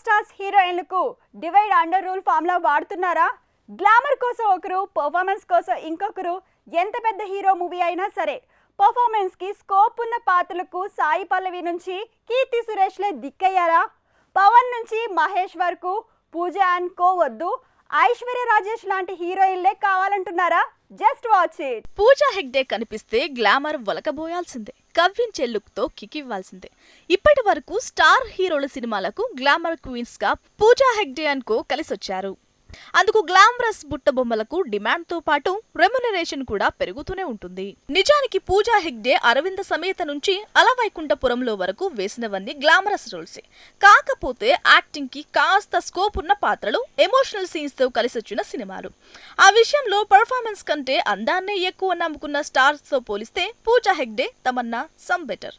Top stars హీరోయిన్లకు divide under rule formula వాడుతున్నారా? Glamour కోసం ఒకరు పర్ఫార్మెన్స్ కోసం ఇంకొకరు ఎంత పెద్ద హీరో మూవీ అయినా సరే. పర్ఫార్మెన్స్కి స్కోప్ ఉన్న పాత్రలకు సాయి పల్లవి నుంచి కీర్తి సురేష్లే దిక్కయ్యారా? పవన్ నుంచి మహేష్ వరకు పూజ అండ్ కో వద్దు. ఐశ్వర్య రాజేష్ లాంటి హీరోయిన్లే కావాలంటున్నారా? Just watch it. Pooja Hegde కనిపిస్తే గ్లామర్ వలకబోయాల్సిందే. కవ్వించే లుక్తో తో ఇప్పటి వరకు స్టార్ హీరోల సినిమాలకు గ్లామర్ క్వీన్స్గా పూజా హెగ్డే అన్కో కో కలిసొచ్చారు. అందుకు గ్లామరస్ బుట్ట బొమ్మలకు డిమాండ్తో పాటు రెమ్యునరేషన్ కూడా పెరుగుతూనే ఉంటుంది. నిజానికి పూజా హెగ్డే అరవింద సమేత నుంచి అలవైకుంఠపురంలో వరకు వేసినవన్నీ గ్లామరస్ రోల్సే. కాకపోతే యాక్టింగ్కి కాస్త స్కోప్ ఉన్న పాత్రలు ఎమోషనల్ సీన్స్తో కలిసొచ్చిన సినిమాలు. ఆ విషయంలో పర్ఫార్మెన్స్ కంటే అందాన్నే ఎక్కువ నమ్ముకున్న స్టార్స్తో పోలిస్తే పూజా హెగ్డే తమన్నా సమ్ బెటర్.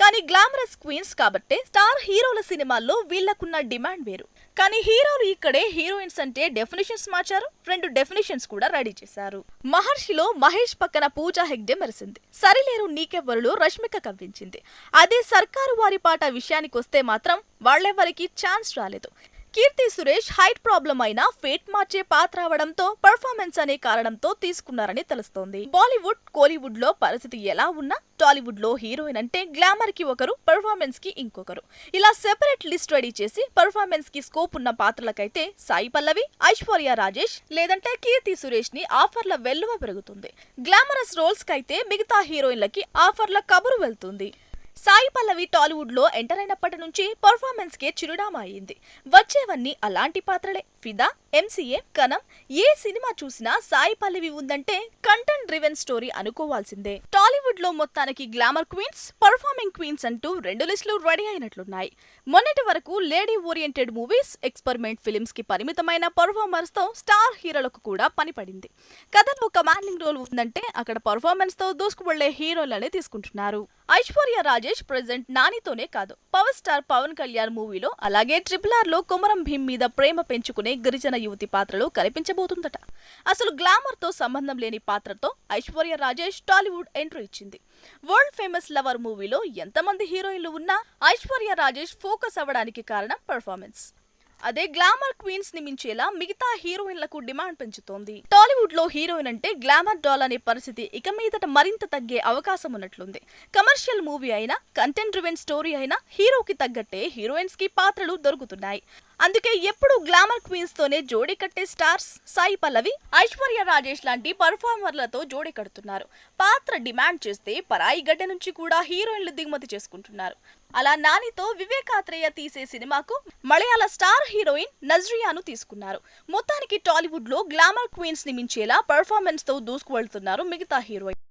కానీ గ్లామరస్ క్వీన్స్ కాబట్టే స్టార్ హీరోల సినిమాల్లో వీళ్ళకున్న డిమాండ్ వేరు. కానీ హీరోలు ఇక్కడే హీరోయిన్స్ అంటే డెఫినేషన్స్ మార్చారు రెండు డెఫినేషన్స్ కూడా రెడీ చేశారు. మహర్షిలో మహేష్ పక్కన పూజా హెగ్డే మెరిసింది. సరిలేరు నీకెవ్వరులో రష్మిక కవ్వించింది. అదే సర్కారు వారి పాట విషయానికి వస్తే మాత్రం వాళ్ళెవ్వరికీ ఛాన్స్ రాలేదు. కీర్తి సురేష్ హైట్ ప్రాబ్లం అయినా ఫేట్ మార్చే పాత్ర అవడంతో పర్ఫార్మెన్స్ అనే కారణంతో తీసుకున్నారని తెలుస్తోంది. బాలీవుడ్ కోలీవుడ్లో పరిస్థితి ఎలా ఉన్నా టాలీవుడ్లో హీరోయిన్ అంటే గ్లామర్కి ఒకరు పర్ఫార్మెన్స్కి ఇంకొకరు. ఇలా సెపరేట్ లిస్ట్ రెడీ చేసి పర్ఫార్మెన్స్కి స్కోప్ ఉన్న పాత్రలకైతే సాయి పల్లవి ఐశ్వర్య రాజేష్ లేదంటే కీర్తి సురేష్ని ఆఫర్ల వెల్లువ పెరుగుతుంది. గ్లామరస్ రోల్స్ కైతే మిగతా హీరోయిన్లకి ఆఫర్ల కబురు వెళ్తుంది. సాయి పల్లవి టాలీవుడ్లో ఎంటర్ అయినప్పటి నుంచి పర్ఫార్మెన్స్ కే చిరునామా అయింది వచ్చేవన్నీ అలాంటి పాత్రలే. ఫిదా ఎంసీఏ కనం ఏ సినిమా చూసినా సాయి పల్లవి ఉందంటే కంటెంట్ డ్రివెన్ స్టోరీ అనుకోవాల్సిందే. టాలీవుడ్లో మొత్తానికి గ్లామర్ క్వీన్స్ పర్ఫార్మింగ్ క్వీన్స్ అంటూ రెండు లిస్టులు రెడీ అయినట్లున్నాయి. మొన్నటి వరకు లేడీ ఓరియంటెడ్ మూవీస్ ఎక్స్పెరిమెంట్ ఫిలిమ్స్కి పరిమితమైన పర్ఫార్మర్స్తో స్టార్ హీరోలకు కూడా పనిపడింది. కథలో కమాండింగ్ రోల్ ఉందంటే అక్కడ పర్ఫార్మెన్స్తో దూసుకువెళ్ళే హీరోలనే తీసుకుంటున్నారు. ఐశ్వర్య రాజేష్ ప్రెసెంట్ నానితోనే కాదు. పవర్ స్టార్ పవన్ కళ్యాణ్ మూవీలో అలాగే ట్రిపుల్ ఆర్లో కుమరం భీమ్ మీద ప్రేమ పెంచుకునే గిరిజన యువతి పాత్రలో కనిపించబోతుందట. అసలు గ్లామర్తో సంబంధం లేని పాత్రతో ఐశ్వర్య రాజేష్ టాలీవుడ్ ఎంట్రీ ఇచ్చింది. వరల్డ్ ఫేమస్ లవర్ మూవీలో ఎంతమంది హీరోయిన్లు ఉన్నా ఐశ్వర్య రాజేష్ ఫోకస్ అవ్వడానికి కారణం పర్ఫార్మెన్స్ అదే గ్లామర్ క్వీన్స్ని మించేలా మిగతా హీరోయిన్లకు డిమాండ్ పెంచుతోంది. టాలీవుడ్లో హీరోయిన్ అంటే గ్లామర్ డాల్ అనే పరిస్థితి ఇక మీదట మరింత తగ్గే అవకాశం ఉన్నట్లుంది. కమర్షియల్ మూవీ అయినా కంటెంట్ డ్రివెన్ స్టోరీ అయినా హీరోకి తగ్గట్టే హీరోయిన్స్కి పాత్రలు దొరుకుతున్నాయి. అందుకే ఎప్పుడు గ్లామర్ క్వీన్స్ తోనే జోడీ కట్టే స్టార్స్ సాయి పల్లవి ఐశ్వర్య రాజేష్ లాంటి పర్ఫార్మర్లతో జోడీ కడుతున్నారు. పాత్ర డిమాండ్ చేస్తే పరాయి గడ్డ నుంచి కూడా హీరోయిన్లు దిగుమతి చేసుకుంటున్నారు. అలా నానితో వివేకాత్రేయ తీసే సినిమాకు మలయాళ స్టార్ హీరోయిన్ నజ్రియాను తీసుకున్నారు. మొత్తానికి టాలీవుడ్లో గ్లామర్ క్వీన్స్ని మించేలా పర్ఫార్మెన్స్తో దూసుకువెళ్తున్నారు మిగతా హీరోయిన్.